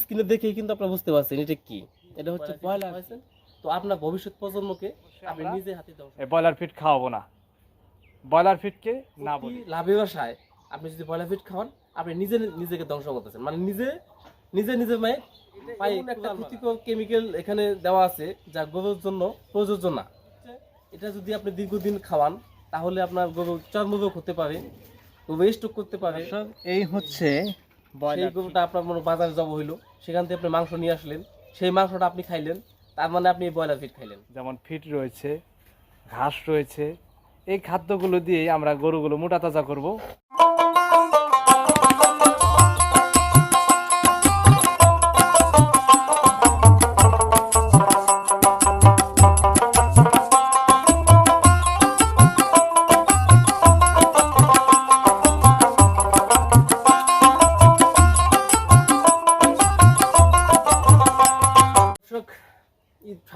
স্ক্রিনে দেখেই কিন্তু আপনারা বুঝতে পারছেন এটা কি। এটা হচ্ছে ব্রয়লার তো আপনার ভবিষ্যৎ প্রজন্মকে আপনি নিজে হাতে এই ব্রয়লার ফিট খাওয়াবো না। ব্রয়লার ফিটকে না বলি। লাভের আশায় আপনি যদি ব্রয়লার ফিট খাওয়ান আপনি নিজে নিজেকে ধ্বংস করতেছেন। মানে নিজে নিজে নিজে মানে একটা ক্ষতিকর কেমিক্যাল এখানে দেওয়া আছে যা গরুর জন্য প্রযোজ্য না। এটা যদি আপনি দীর্ঘদিন খাওয়ান তাহলে আপনার গরু চর্মরোগ হতে পারে ওয়েস্ট করতে পারে। এই হচ্ছে সেই ব্রয়লার গরুটা আপনার মনে বাজারে জব হইল সেখান থেকে আপনি মাংস নিয়ে আসলেন সেই মাংসটা আপনি খাইলেন তার মানে আপনি ব্রয়লার ফিট খাইলেন। যেমন ফিট রয়েছে ঘাস রয়েছে এই খাদ্যগুলো দিয়ে আমরা গরুগুলো মোটা তাজা করব।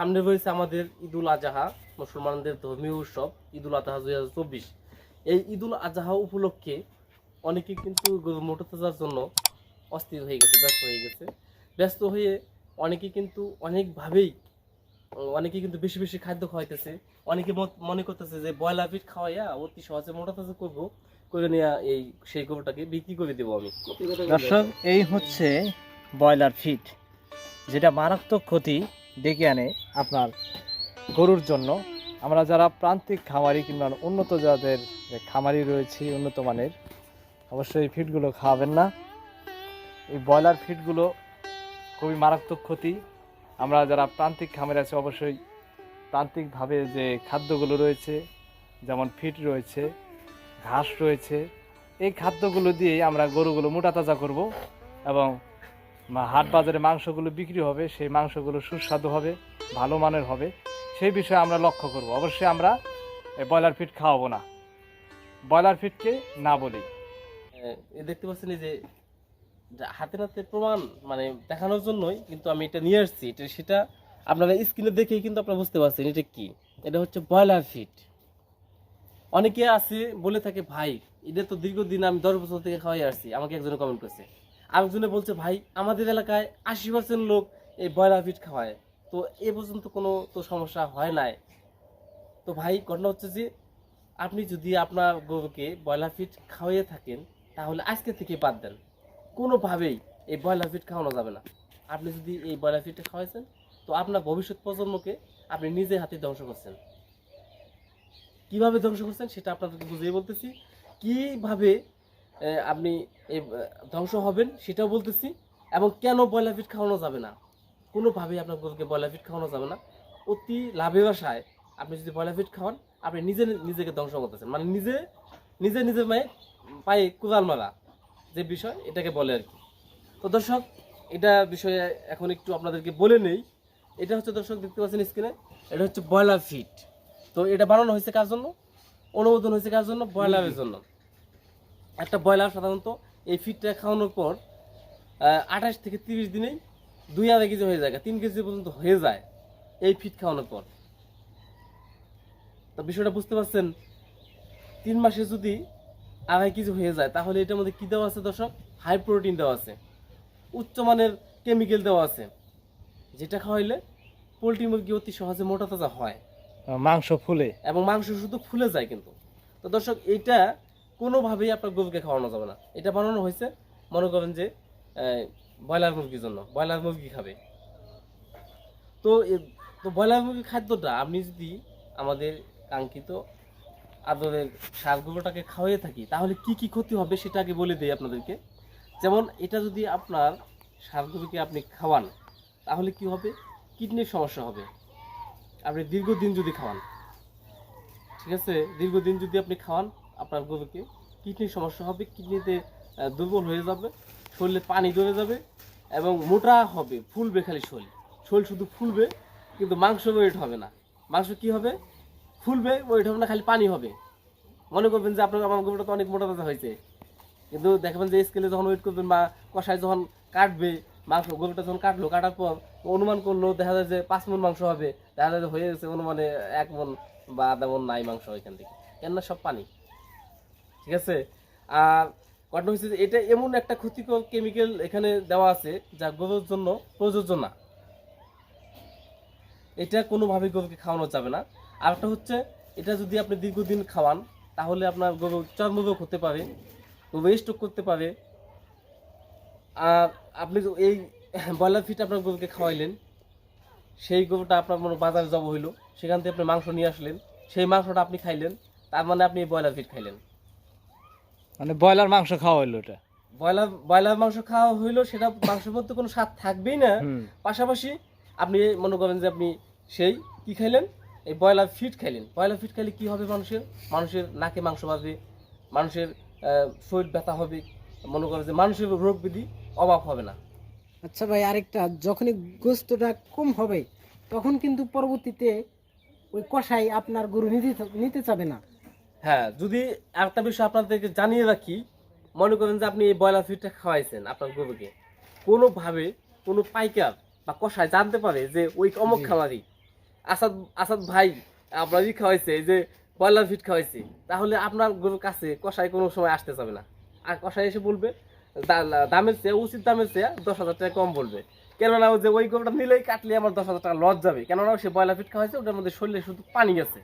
সামনে রয়েছে আমাদের ঈদুল আজহা, মুসলমানদের ধর্মীয় উৎসব, ঈদুল আজহা দুই হাজার চব্বিশ। এই ঈদুল আজহা উপলক্ষে অনেকে কিন্তু গরু মোটা তাজার জন্য অস্থির হয়ে গেছে, ব্যস্ত হয়ে গেছে। ব্যস্ত হয়ে অনেকে কিন্তু অনেকভাবেই, অনেকে কিন্তু বেশি বেশি খাদ্য খাওয়াইতেছে। অনেকে মনে করতেছে যে ব্রয়লার পিঠ খাওয়াইয়া অতি সহজে মোটা তাজা করব, করে নিয়ে এই সেই গরুটাকে বিক্রি করে দেবো আমি। দর্শক, এই হচ্ছে ব্রয়লার ফিট যেটা মারাত্মক ক্ষতি ডেকে আনে। আপনার গরুর জন্য। আমরা যারা প্রান্তিক খামারি কিংবা উন্নত যাদের খামারি রয়েছে, উন্নত মানের, অবশ্যই এই ফিটগুলো খাওয়াবেন না। এই ব্রয়লার ফিটগুলো খুবই মারাত্মক ক্ষতি। আমরা যারা প্রান্তিক খামারি আছে, অবশ্যই প্রান্তিকভাবে যে খাদ্যগুলো রয়েছে, যেমন ফিট রয়েছে, ঘাস রয়েছে, এই খাদ্যগুলো দিয়েই আমরা গরুগুলো মোটা তাজা করব এবং হাট বাজারে মাংসগুলো বিক্রি হবে, সেই মাংসগুলো সুস্বাদু হবে, ভালো মানের হবে, সেই বিষয়ে আমরা লক্ষ্য করব। অবশ্যই আমরা ব্রয়লার ফিট খাওয়াবো না। ব্রয়লার ফিটকে না বলি। দেখতে পাচ্ছেন যে, যা হাতে প্রমাণ মানে দেখানোর জন্যই কিন্তু আমি এটা নিয়ে আসছি। এটা সেটা আপনারা স্ক্রিনে দেখেই কিন্তু আপনারা বুঝতে পারছেন এটা কি। এটা হচ্ছে ব্রয়লার ফিট অনেকে আছে, বলে থাকে, ভাই, এটা তো দীর্ঘদিন আমি দশ বছর থেকে খাওয়াই আসছি। আমাকে একজনে কমেন্ট করছে। আরেকজনে বলছে, ভাই, আমাদের এলাকায় আশি পার্সেন্ট লোক এই ব্রয়লার ফিট খাওয়ায়। তো এ পর্যন্ত কোনো তো সমস্যা হয় নাই। তো ভাই, ঘটনা হচ্ছে যে, আপনি যদি আপনার গরুকে ব্রয়লার ফিট খাওয়াইয়ে থাকেন, তাহলে আজকে থেকে বাদ দেন। কোনোভাবেই এই ব্রয়লার ফিট খাওয়ানো যাবে না। আপনি যদি এই ব্রয়লার ফিটটা খাওয়াইছেন, তো আপনার ভবিষ্যৎ প্রজন্মকে আপনি নিজে হাতে ধ্বংস করছেন। কীভাবে ধ্বংস করছেন, সেটা আপনাদেরকে বুঝিয়ে বলতেছি। কীভাবে আপনি ধ্বংস হবেন, সেটাও বলতেছি। এবং কেন ব্রয়লার ফিট খাওয়ানো যাবে না? কোনোভাবেই আপনার গরুকে ব্রয়লার ফিট খাওয়ানো যাবে না। অতি লাভের আশায় আপনি যদি ব্রয়লার ফিট খাওয়ান, আপনি নিজে নিজেকে ধ্বংস করতেছেন। মানে নিজে নিজে নিজে মানে পায়ে কোদাল মারা। যে বিষয়, এটাকে বলে আর কি। তো দর্শক, এটা বিষয়ে এখন একটু আপনাদেরকে বলে নেই। এটা হচ্ছে দর্শক, দেখতে পাচ্ছেন স্ক্রিনে, এটা হচ্ছে ব্রয়লার ফিট তো এটা বানানো হয়েছে কার জন্য? অনুমোদন হয়েছে কার জন্য? ব্রয়লারের জন্য। একটা ব্রয়লার সাধারণত এই ফিটটা খাওয়ানোর পর আঠাশ থেকে তিরিশ দিনেই দুই আড়াই কেজি হয়ে যায় তিন কেজি পর্যন্ত হয়ে যায় এই ফিট খাওয়ানোর পর। তো বিষয়টা বুঝতে পারছেন তিন মাসে যদি আড়াই কেজি হয়ে যায় তাহলে এটার মধ্যে কি দেওয়া আছে দর্শক? হাই প্রোটিন দেওয়া আছে উচ্চমানের কেমিক্যাল দেওয়া আছে যেটা খাওয়াইলে পোলট্রি মুরগি অতি সহজে মোটা তাজা হয়। মাংস ফুলে। এবং মাংস শুধু ফুলে যায় কিন্তু। তো দর্শক এইটা কোনোভাবেই আপনার গরুকে খাওয়ানো যাবে না। এটা বানানো হয়েছে, মনে করেন যে ব্রয়লার মুরগির জন্য। ব্রয়লার মুরগি খাবে। তো তো ব্রয়লার মুরগির খাদ্যটা আপনি যদি আমাদের কাঙ্ক্ষিত আদরের সারগুলোটাকে খাওয়াইয়ে থাকি, তাহলে কি কি ক্ষতি হবে সেটা আগে বলে দিই আপনাদেরকে। যেমন এটা যদি আপনার সারগুলোকে আপনি খাওয়ান, তাহলে কি হবে? কিডনির সমস্যা হবে। আপনি দীর্ঘদিন যদি খাওয়ান, ঠিক আছে? দীর্ঘদিন যদি আপনি খাওয়ান আপনার গরুকে কিডনির সমস্যা হবে, কিডনিতে দুর্বল হয়ে যাবে, শরীরে পানি ধরে যাবে এবং মোটা হবে, ফুলবে খালি শরীর। শরীর শুধু ফুলবে, কিন্তু মাংস ওয়েট হবে না। মাংস কি হবে? ফুলবে, ওয়েট হবে না, খালি পানি হবে। মনে করবেন যে আপনার আমার গরুটা তো অনেক মোটা তাজা হয়েছে। কিন্তু দেখবেন যে স্কেলে যখন ওয়েট করবেন বা কষায় যখন কাটবে, মাংস, গরুটা যখন কাটলো, কাটার পর অনুমান করল, দেখা যায় যে পাঁচ মন মাংস হবে। দেখা যায় যে হয়ে গেছে অনুমানে এক মন বা আধা মন নাই মাংস ওইখান থেকে। কেননা সব পানি। ঠিক আছে? আর ঘটনা হচ্ছে যে এটা এমন একটা ক্ষতিকর কেমিক্যাল এখানে দেওয়া আছে যা গরুর জন্য প্রযোজ্য না। এটা কোনোভাবে গরুকে খাওয়ানো যাবে না। আর একটা হচ্ছে, এটা যদি আপনি দীর্ঘদিন খাওয়ান, তাহলে আপনার গরু চর্মরোগ হতে পারে গরু করতে পারে। আর আপনি এই ব্রয়লার ফিট আপনার গরুকে খাওয়াইলেন, সেই গরুটা আপনার মনে বাজারে জব হইল, সেখান থেকে আপনি মাংস নিয়ে আসলেন, সেই মাংসটা আপনি খাইলেন, তার মানে আপনি ব্রয়লার ফিট খাইলেন। মানে ব্রয়লার মাংস খাওয়া হইল ওটা ব্রয়লার ব্রয়লার মাংস খাওয়া হইল সেটা মাংসের মধ্যে কোনো স্বাদ থাকবেই না। পাশাপাশি আপনি মনে করেন যে আপনি সেই কি খাইলেন? এই ব্রয়লার ফিট খাইলেন। ব্রয়লার ফিট খাইলে কি হবে মানুষের? মানুষের নাকে মাংস বাঁধবে মানুষের আহ, শরীর ব্যথা হবে মনে করেন যে মানুষের রোগ বিধি অভাব হবে না। আচ্ছা ভাই আরেকটা যখনই গোস্তটা কম হবে তখন কিন্তু পরবর্তীতে ওই কষাই আপনার গরু নিতে নিতে চাবে না। হ্যাঁ যদি একটা বিষয় আপনাদেরকে জানিয়ে রাখি মনে করেন যে আপনি এই ব্রয়লার ফিটটা খাওয়াইছেন আপনার গরুকে কোনোভাবে কোনো পাইকার বা কষায় জানতে পারে যে ওই অমুক খামারি আসাদ আসাদ ভাই আপনারই খাওয়াইছে যে ব্রয়লার ফিট খাওয়াইছে তাহলে আপনার গরুর কাছে কষাই কোনো সময় আসতে যাবে না। আর কষাই এসে বলবে দামের চেয়ে উচিত দামের চেয়ে দশ হাজার টাকা কম বলবে। কেননা যে ওই গরুটা নিলেই কাটলে আমার দশ হাজার টাকা লস যাবে। কেননা সে ব্রয়লার ফিট খাওয়াইছে ওটার মধ্যে শরীরে শুধু পানি আছে।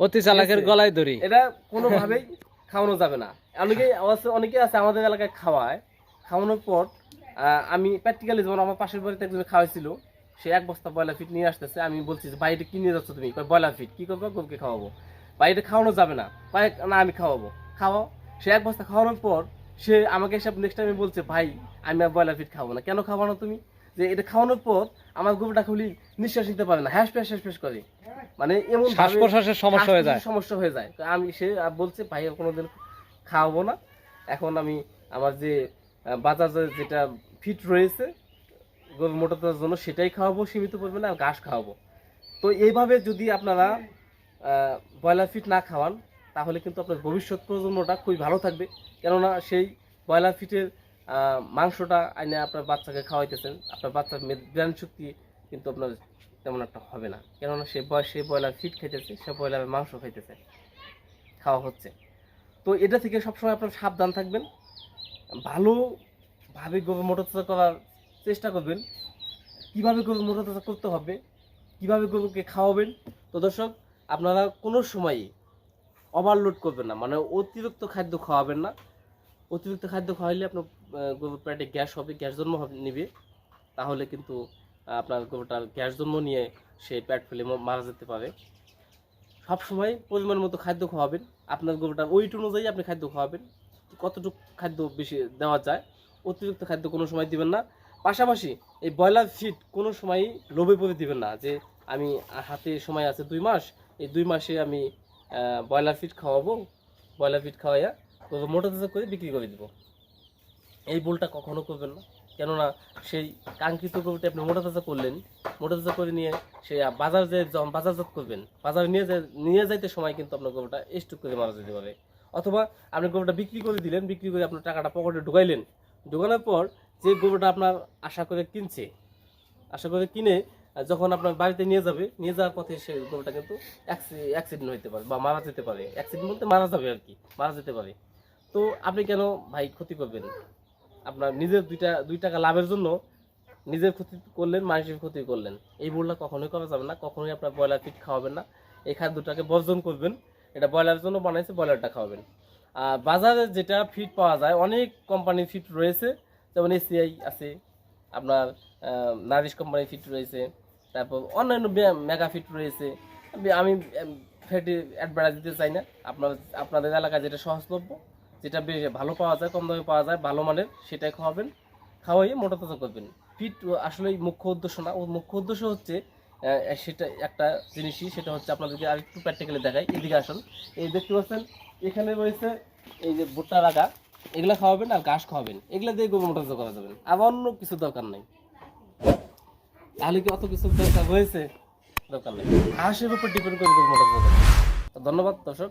অতি চালাকের গলায় ধরি এটা কোনোভাবেই খাওয়ানো যাবে না। অনেকেই আছে অনেকে আছে আমাদের এলাকায় খাওয়ায়। খাওয়ানোর পর আমি প্র্যাকটিক্যালি যেমন আমার পাশের বাড়িতে একজন খাওয়াইছিল সে এক বস্তা ব্রয়লার ফিট নিয়ে আসতেছে। আমি বলছি যে বাইরে কি নিয়ে যাচ্ছ তুমি? ব্রয়লার ফিট কি করব? গরুকে খাওয়াবো। বাইরে খাওয়ানো যাবে না। ভাই না আমি খাওয়াবো। খাওয়াও। সে এক বস্তা খাওয়ানোর পর সে আমাকে এসে নেক্সট টাইমে বলছে ভাই আমি আর ব্রয়লার ফিট খাব না। কেন খাব না তুমি? যে এটা খাওয়ানোর পর আমার গরুটা খুলি নিঃশ্বাস নিতে পারে না। হ্যাস ফ্যাস হ্যাস ফ্যাস করে। মানে এমন শ্বাস প্রশ্বাসের সমস্যা হয়ে যায়। সমস্যা হয়ে যায়। তো আমি সে বলছে ভাই কোনোদিন খাওয়াবো না। এখন আমি আমার যে বাজারে যেটা ফিট রয়েছে গরু মোটাতার জন্য সেটাই খাওয়াবো সীমিত পরিমাণে আর ঘাস খাওয়াবো। তো এইভাবে যদি আপনারা ব্রয়লার ফিট না খাওয়ান তাহলে কিন্তু আপনার ভবিষ্যৎ প্রজন্মটা খুবই ভালো থাকবে। কেননা সেই ব্রয়লার ফিটের মাংসটা আইনে আপনার বাচ্চাকে খাওয়াইতেছেন, আপনার বাচ্চার ব্রেন শক্তি কিন্তু আপনার তেমন একটা হবে না। কেননা সে বয়- সে ব্রয়লার ফিট খাইতেছে, সে ব্রয়লারের মাংস খাইতেছে, খাওয়া হচ্ছে। তো এটা থেকে সবসময় আপনার সাবধান থাকবেন, ভালোভাবে গরু মোটরচাষা করার চেষ্টা করবেন। কীভাবে গরু মোটরচাষা করতে হবে, কীভাবে গরুকে খাওয়াবেন, তো দর্শক, আপনারা কোনো সময়ই ওভারলোড করবেন না মানে অতিরিক্ত খাদ্য খাওয়াবেন না। অতিরিক্ত খাদ্য খাওয়াইলে আপনার গোবর পেটে গ্যাস হবে, গ্যাস জন্ম নিবে। তাহলে কিন্তু আপনার গরুটার গ্যাস জন্ম নিয়ে সে পেট ফেলে মারা যেতে পারে। সব সময় পরিমাণ মতো খাদ্য খাওয়াবেন। আপনার গরুটার ওইট অনুযায়ী আপনি খাদ্য খাওয়াবেন। কতটুকু খাদ্য বেশি দেওয়া যায়, অতিরিক্ত খাদ্য কোনো সময় দিবেন না। পাশাপাশি এই ব্রয়লার ফিড কোনো সময়ই লোভে পড়ে দিবেন না। যে আমি হাতে সময় আছে দুই মাস, এই দুই মাসে আমি ব্রয়লার ফিড খাওয়াবো। ব্রয়লার ফিড খাওয়াইয়া মোটা তাজা করে বিক্রি করে দিব। এই ভুলটা কখনো করবেন না। কেননা সেই কাঙ্ক্ষিত গরুটি আপনি মোটা করলেন মোটা করে নিয়ে সে বাজার যে যখন বাজারজাত করবেন, বাজারে নিয়ে যায় নিয়ে যাইতে সময় কিন্তু আপনার গরুটা স্টক করে মারা যেতে পারে। অথবা আপনি গরুটা বিক্রি করে দিলেন, বিক্রি করে আপনার টাকাটা পকেটে ঢুকাইলেন। ঢুকানোর পর যে গরুটা আপনার আশা করে কিনছে, আশা করে কিনে যখন আপনার বাড়িতে নিয়ে যাবে, নিয়ে যাওয়ার পথে সে গরুটা কিন্তু অ্যাক্সিডেন্ট হতে পারে বা মারা যেতে পারে। অ্যাক্সিডেন্ট বলতে মারা যাবে আর কি, মারা যেতে পারে। তো আপনি কেন ভাই ক্ষতি করবেন? আপনার নিজের দুইটা, দুই টাকা লাভের জন্য নিজের ক্ষতি করলেন, মানুষের ক্ষতি করলেন। এই ভুলটা কখনোই করা যাবে না, কখনোই আপনার ব্রয়লার ফিট খাওয়াবেন না। এই খাদ্যটাকে বর্জন করবেন, এটা ব্রয়লারের জন্য বানাইছে, ব্রয়লারটা খাওয়াবেন। আর বাজারে যেটা ফিট পাওয়া যায়, অনেক কোম্পানির ফিট রয়েছে, যেমন এসিআই আছে, আপনার নারিশ কোম্পানির ফিট রয়েছে, তারপর অন্যান্য মেগা ফিট রয়েছে। আমি- ফ্যাটি অ্যাডভার্টাইজ দিতে চাই না, আপনার, আপনাদের এলাকায় যেটা সহজলভ্য যেটা বেশ ভালো পাওয়া যায়, কম দামে পাওয়া যায়, ভালো মানের, সেটাই খাওয়াবেন। খাওয়াইয়ে মোটা তাজা করবেন। ফিট আসলে মুখ্য উদ্দেশ্য না। মুখ্য উদ্দেশ্য হচ্ছে সেটা একটা জিনিসই, সেটা হচ্ছে আপনাদেরকে আরেকটু প্র্যাকটিক্যালি দেখাই। এদিকে আসুন। এই দেখতে পাচ্ছেন, এখানে রয়েছে এই যে ভুট্টা রাখা এগুলা খাওয়াবেন আর ঘাস খাওয়াবেন। এগুলা দিয়ে গরু মোটা করা যাবেন আর অন্য কিছু দরকার নাই। তাহলে কি অত কিছু দরকার রয়েছে? দরকার নেই। ঘাসের উপর ডিপেন্ড করে গরু মোটা। ধন্যবাদ, দর্শক।